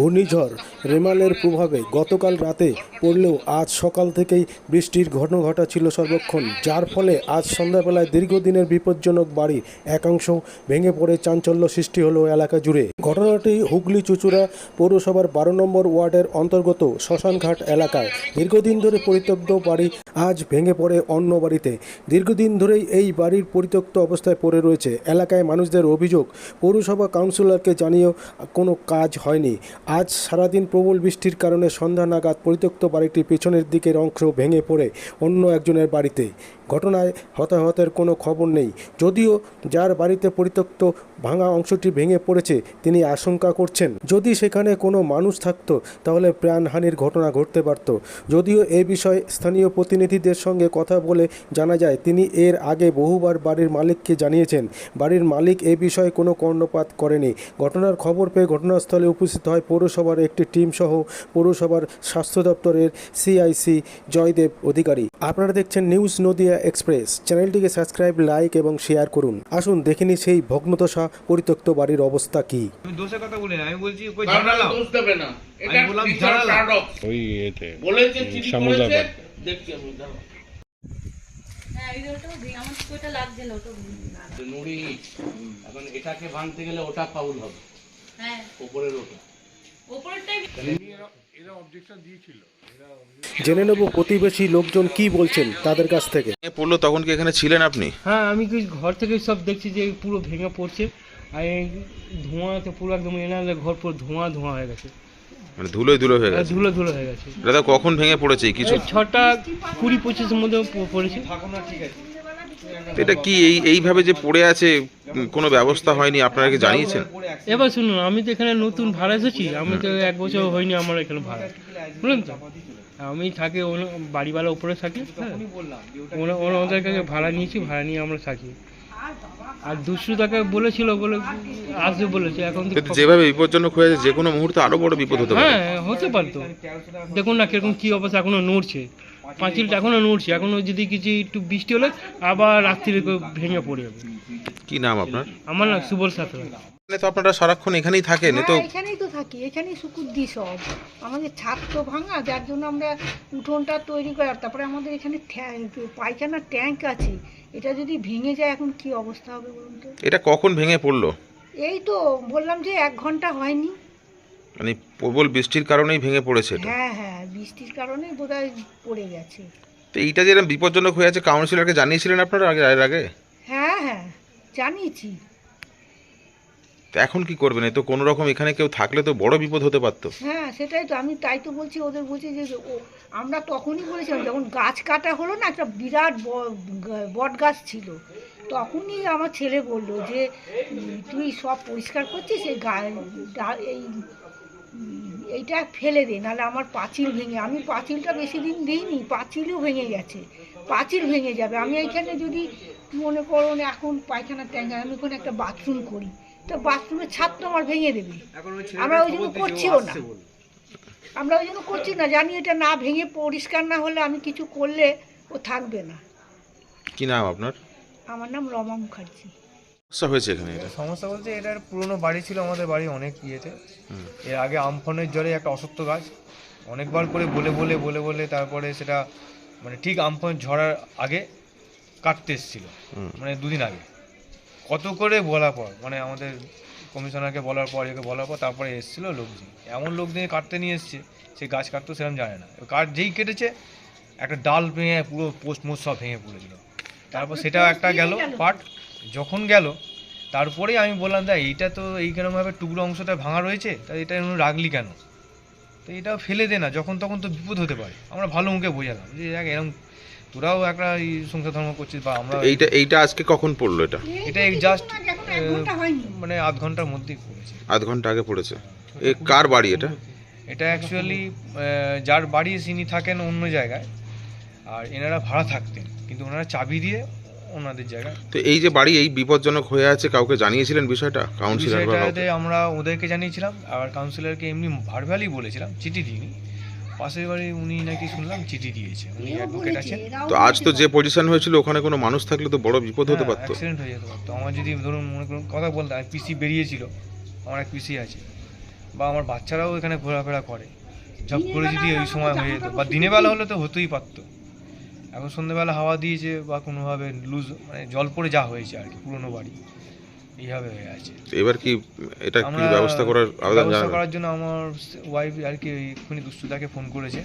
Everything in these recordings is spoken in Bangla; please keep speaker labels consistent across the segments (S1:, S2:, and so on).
S1: ঘূর্ণিঝড় রেমালের প্রভাবে গতকাল রাতে পড়লেও আজ সকাল থেকেই বৃষ্টির ঘন ঘটা ছিল সর্বক্ষণ, যার ফলে আজ সন্ধ্যাবেলায় দীর্ঘদিনের বিপজ্জনক বাড়ি একাংশ ভেঙে পড়ে চাঞ্চল্য সৃষ্টি হলো এলাকা জুড়ে। ঘটনাটি হুগলি চুচুড়া পৌরসভার বারো নম্বর ওয়ার্ডের অন্তর্গত শ্মশানঘাট এলাকায়। দীর্ঘদিন ধরে পরিত্যক্ত বাড়ি আজ ভেঙে পড়ে অন্য বাড়িতে। দীর্ঘদিন ধরেই এই বাড়ির পরিত্যক্ত অবস্থায় পড়ে রয়েছে। এলাকায় মানুষদের অভিযোগ, পৌরসভা কাউন্সিলরকে জানিয়েও কোনো কাজ হয়নি। আজ সারাদিন প্রবল বৃষ্টির কারণে সন্ধ্যা নাগাদ পরিত্যক্ত বাড়িটির পেছনের দিকের অংশ ভেঙে পড়ে অন্য একজনের বাড়িতে। ঘটনায় হতাহতের কোনো খবর নেই। যদিও যার বাড়িতে পরিত্যক্ত ভাঙা অংশটি ভেঙে পড়েছে, তিনি আশঙ্কা করছেন। যদি সেখানে কোনো মানুষ থাকতো, তাহলে প্রাণহানির ঘটনা ঘটতে পারত। যদিও এ বিষয়ে স্থানীয় প্রতিনিধিদের সঙ্গে কথা বলে জানা যায়, তিনি এর আগে বহুবার বাড়ির মালিককে জানিয়েছেন। বাড়ির মালিক এ বিষয়ে কোনো কর্ণপাত করেনি। ঘটনার খবর পেয়ে ঘটনাস্থলে উপস্থিত হয় পৌরসভার একটি টিম সহ পৌরসভার স্বাস্থ্য দপ্তরের সিআইসি জয়দেব অধিকারী। আপনারা দেখছেন নিউজ নদিয়া এক্সপ্রেস। চ্যানেলটিকে সাবস্ক্রাইব লাইক এবং শেয়ার করুন। আসুন দেখে নিই সেই ভগ্নদশা পরিত্যক্ত বাড়ির অবস্থা কি।
S2: আমি দোষের কথা বলি না আমি বলছি কই
S3: দোষ দেবে না। এটা
S2: বললাম
S4: ওই এতে
S3: বলেছে
S4: শামুজা
S3: করেছে। দেখছি আমি।
S5: হ্যাঁ না।
S3: নুড়ি এখন এটাকে ভাঙতে গেলে ওটা ফাউল হবে।
S5: হ্যাঁ।
S3: উপরের ওটা।
S1: জেনে নেব প্রতিবেশী লোকজন কি বলছেন তাদের কাছ থেকে।
S6: পড়ল তখন কি এখানে ছিলেন আপনি?
S7: হ্যাঁ আমি কি ঘর থেকে সব দেখছি যে পুরো ভেঙে পড়ছে। আর এই ধোঁয়াতে পুরো একদম এনালে ঘর পুরো ধোঁয়া ধোঁয়া হয়ে গেছে।
S6: মানে ধুলোই ধুলো হয়ে গেছে?
S7: ধুলো ধুলো হয়ে গেছে।
S6: দাদা কখন ভেঙে পড়েছে কিছু?
S7: ছটা কুড়ি পঁচিশের মধ্যে পড়েছে।
S6: এটা কি এই এইভাবে যে পড়ে আছে কোনো ব্যবস্থা হয়নি? আপনারা কি জানিয়েছেন?
S7: এবার শুনুন আমি তো এখানে নতুন ভাড়া এসেছি আমি তো এক বছর হয়নি আমার এখানে ভাড়া। বুঝলেন তো? আমি থাকি বাড়িওয়ালা উপরে থাকি হ্যাঁ? ওনা- ওনা- কাছে ভাড়া নিয়েছি ভাড়া নিয়ে আমরা থাকি। আর দুশো টাকা বলেছিল বলে আসবে বলেছে এখন
S6: যেভাবে বিপজ্জনক হয়েছে যে কোনো মুহূর্তে আরও বড় বিপদ হতে পারে।
S7: হ্যাঁ হতে পারতো। দেখুন না কীরকম কি অবস্থা এখনও নড়ছে। পাঁচিলটা এখনও নড়ছে এখনও যদি কিছু একটু বৃষ্টি হলে আবার রাত্রিরে করে ভেঙে পড়ে যাবে।
S6: কি নাম আপনার?
S7: আমার না সুবল সাথে
S6: তো আপনারা সারাক্ষণ এখানেই থাকেন তো
S8: এখানেই তো থাকি এখানেই শুকুর দিই সব। আমাদের ছাদ তো ভাঙা যার জন্য আমরা উঠোনটা তৈরি করার তারপরে আমাদের এখানে পায়খানার ট্যাঙ্ক আছে। এটা যদি ভেঙে যায় এখন কি অবস্থা হবে বলুন তো?
S6: এটা কখন ভেঙে পড়ল?
S8: এই তো বললাম যে এক ঘণ্টা হয়নি।
S6: মানে প্রবল বৃষ্টির কারণেই ভেঙে পড়েছে এটা?
S8: হ্যাঁ হ্যাঁ। বৃষ্টির কারণে বোধহয় পড়ে গেছে।
S6: তো এইটা যেরকম বিপজ্জনক হয়ে আছে কাউন্সিলরকে জানিয়েছিলেন আপনারা আগে এর আগে?
S8: হ্যাঁ হ্যাঁ জানিয়েছি।
S6: তো এখন কি করবেন? এ তো কোনো রকম এখানে কেউ থাকলে তো বড় বিপদ হতে পারতো।
S8: হ্যাঁ সেটাই তো আমি তাই তো বলছি ওদের বলছি যে ও আমরা তখনই বলেছিলাম যখন গাছ কাটা হলো না একটা বিরাট বট গাছ ছিল তখনই আমার ছেলে বলল যে উম, তুই সব পরিষ্কার করছিস এই গা ডা- এই এইটা ফেলে দে নাহলে আমার পাঁচিল ভেঙে আমি পাঁচিলটা বেশি দিন দিইনি পাঁচিলও ভেঙে গেছে পাঁচিল ভেঙে যাবে। আমি এইখানে যদি মনে করো না এখন পায়খানার ট্যাঙ্ক আমি ওখানে একটা বাথরুম করি তো বাথরুমের ছাদটা আমার ভেঙে দেবে। আমরা ওই জন্য করছিও না। আমরা ওই জন্য করছি না জানি এটা না ভেঙে পরিষ্কার না হলে আমি কিছু করলে ও থাকবে না।
S6: কি নাম আপনার?
S8: আমার নাম রমা মুখার্জি।
S6: সমস্যা হয়েছে এখানে এটা?
S2: সমস্যা বলতে এটার পুরনো বাড়ি ছিল আমাদের বাড়ি অনেক ইয়েতে। এর আগে আমফানের জলে একটা অসত্য গাছ অনেকবার করে বলে বলে বলে বলে তারপরে সেটা মানে ঠিক আমফান ঝরার আগে কাটতে এসেছিল মানে দুদিন আগে। কত করে বলার পর মানে আমাদের কমিশনারকে বলার পর একে বলার পর তারপরে এসেছিল লোকজন। এমন লোকজন কাটতে নিয়ে এসছে সে গাছ কাটতে সেরকম জানে না। কাঠ যেই কেটেছে একটা ডাল ভেঙে পুরো পোস্ট মোস্ট সব ভেঙে পড়েছিল। তারপর সেটাও একটা গেল পার্ট যখন গেল তারপরেই আমি বললাম দেখ এইটা তো এইখানেভাবে টুকরো অংশটা ভাঙা রয়েছে তা এটা এমন রাখলি কেন? তো এটাও ফেলে দে না যখন তখন তো বিপদ হতে পারে। আমরা ভালো মুখে বোঝালাম যে দেখ এরকম তোরাও একটা এই সংসার ধর্ম করছিস বা আমরা
S6: এইটা এইটা আজকে কখন পড়ল এটা?
S2: এটা জাস্ট মানে আধ ঘণ্টার মধ্যেই পড়েছে।
S6: আধ ঘণ্টা আগে পড়েছে। এ কার বাড়ি এটা?
S2: এটা অ্যাকচুয়ালি যার বাড়ি তিনি থাকেন অন্য জায়গায় আর এনারা ভাড়া থাকতেন কিন্তু ওনারা চাবি দিয়ে ওনাদের জায়গায়।
S6: তো এই যে বাড়ি এই বিপজ্জনক হয়ে আছে কাউকে জানিয়েছিলেন বিষয়টা? কাউন্সিলর
S2: বিষয়টাতে আমরা ওদেরকে জানিয়েছিলাম আর কাউন্সিলরকে এমনি ভার্বালি বলেছিলাম চিঠি দিইনি। পাশের বাড়ি উনি নাকি শুনলাম চিঠি দিয়েছে উনি অ্যাডভোকেট আছেন।
S6: তো আজ তো যে পজিশন হয়েছিল ওখানে কোনো মানুষ থাকলে তো বড় বিপদ হতে পারতো।
S2: অ্যাক্সিডেন্ট হয়ে যেতে পারতো। আমার যদি ধরুন মনে করুন কথা বলতে পিসি বেরিয়েছিল আমার এক পিসি আছে বা আমার বাচ্চারাও এখানে ঘোরাফেরা করে ঝপ করে যদি ওই সময় হয়ে যেত বা দিনের বেলা হলে তো হতেই পারতো। এখন সন্ধ্যেবেলা হাওয়া দিয়েছে বা কোনোভাবে লুজ মানে জল পড়ে যা হয়েছে আর কি পুরোনো বাড়ি। এইভাবে হয়ে আছে।
S6: তো এবার কি এটা কি ব্যবস্থা করার আবেদন
S2: ব্যবস্থা করার জন্য আমার ওয়াইফ আর কি এক্ষুনি দুষ্টুদাকে ফোন করেছে।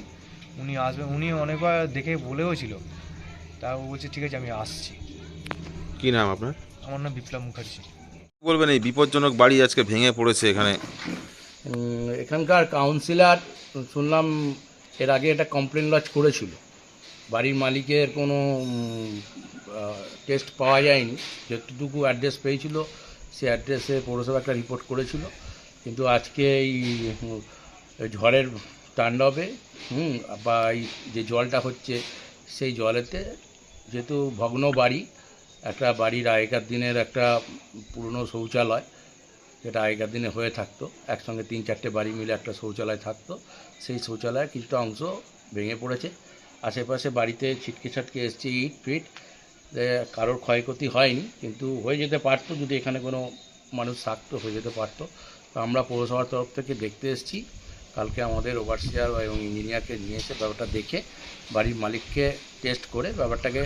S2: উনি আসবেন উনি অনেকবার দেখে বলেও ছিল। তা ও বলছে ঠিক আছে আমি আসছি।
S6: কি নাম আপনার?
S2: আমার নাম বিপ্লব মুখার্জি।
S6: বলবেন এই বিপজ্জনক বাড়ি আজকে ভেঙে পড়েছে এখানে?
S3: এখানকার কাউন্সিলর শুনলাম এর আগে একটা কমপ্লেন লজ করেছিল। বাড়ির মালিকের কোনো টেস্ট পাওয়া যায়নি। যতটুকু অ্যাড্রেস পেয়েছিল সে অ্যাড্রেসে পৌরসভা একটা রিপোর্ট করেছিল। কিন্তু আজকে এই ঝড়ের তাণ্ডবে, হুম, বা এই যে জলটা হচ্ছে, সেই জলেতে যেহেতু ভগ্ন বাড়ি, একটা বাড়ির আগেকার দিনের একটা পুরনো শৌচালয়, যেটা আগেকার দিনে হয়ে থাকতো, একসঙ্গে তিন চারটে বাড়ি মিলে একটা শৌচালয় থাকতো, সেই শৌচালয়ের কিছুটা অংশ ভেঙে পড়েছে। আশেপাশে বাড়িতে ছিটকে ছাটকে এসছে ইট ফিট। কারোর ক্ষয়ক্ষতি হয়নি, কিন্তু হয়ে যেতে পারতো যদি এখানে কোনো মানুষ থাকতো হয়ে যেতে পারতো। তো আমরা পৌরসভার তরফ থেকে দেখতে এসেছি। কালকে আমাদের ওভারসিয়ার এবং ইঞ্জিনিয়ারকে নিয়ে এসে ব্যাপারটা দেখে, বাড়ির মালিককে টেস্ট করে ব্যাপারটাকে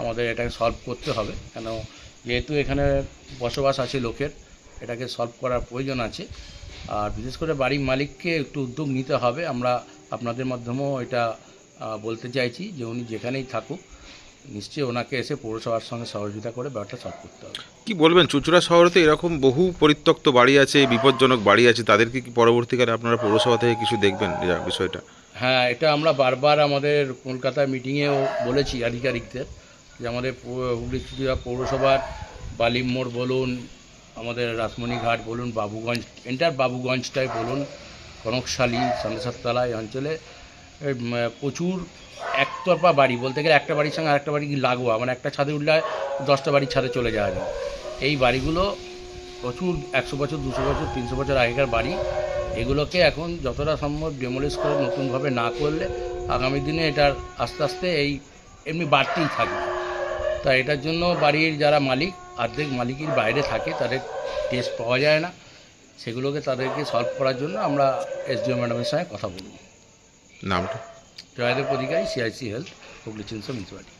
S3: আমাদের এটাকে সলভ করতে হবে। কেন যেহেতু এখানে বসবাস আছে লোকের, এটাকে সলভ করার প্রয়োজন আছে। আর বিশেষ করে বাড়ির মালিককে একটু উদ্যোগ নিতে হবে। আমরা আপনাদের মাধ্যমেও এটা বলতে চাইছি যে উনি যেখানেই থাকুক নিশ্চয়ই ওনাকে এসে পৌরসভার সঙ্গে সহযোগিতা করে ব্যাপারটা সলভ করতে হবে।
S6: কি বলবেন? চুচুড়া শহরে তো এরকম বহু পরিত্যক্ত বাড়ি আছে বিপজ্জনক বাড়ি আছে তাদেরকে কি পরবর্তীকালে আপনারা পৌরসভা থেকে কিছু দেখবেন বিষয়টা?
S3: হ্যাঁ এটা আমরা বারবার আমাদের কলকাতায় মিটিংয়েও বলেছি আধিকারিকদের যে আমাদের হুগলি চুচুড়া পৌরসভার বালিম মোড় বলুন আমাদের রাসমণিঘাট বলুন বাবুগঞ্জ এন্টার বাবুগঞ্জটাই বলুন কনকশালী সান্দেশাতলা এই অঞ্চলে প্রচুর একতরফা বাড়ি। বলতে গেলে একটা বাড়ির সঙ্গে আরেকটা বাড়ি লাগোয়া। মানে একটা ছাদে উঠলে দশটা বাড়ির ছাদে চলে যাওয়া যায়। এই বাড়িগুলো প্রচুর একশো বছর, দুশো বছর, তিনশো বছর আগেকার বাড়ি। এগুলোকে এখন যতটা সম্ভব ডেমোলিশ করে নতুনভাবে না করলে আগামী দিনে এটার আস্তে আস্তে এই এমনি বাড়তেই থাকবে। তা এটার জন্য বাড়ির যারা মালিক অর্ধেক মালিকের বাইরে থাকে, তাদের টেস্ট পাওয়া যায় না। সেগুলোকে তাদেরকে সলভ করার জন্য আমরা এসডিও ম্যাডামের সঙ্গে কথা বলব।
S6: নামটা
S3: Joydeb Adhikari CIC health Hooghly Chinsurah municipality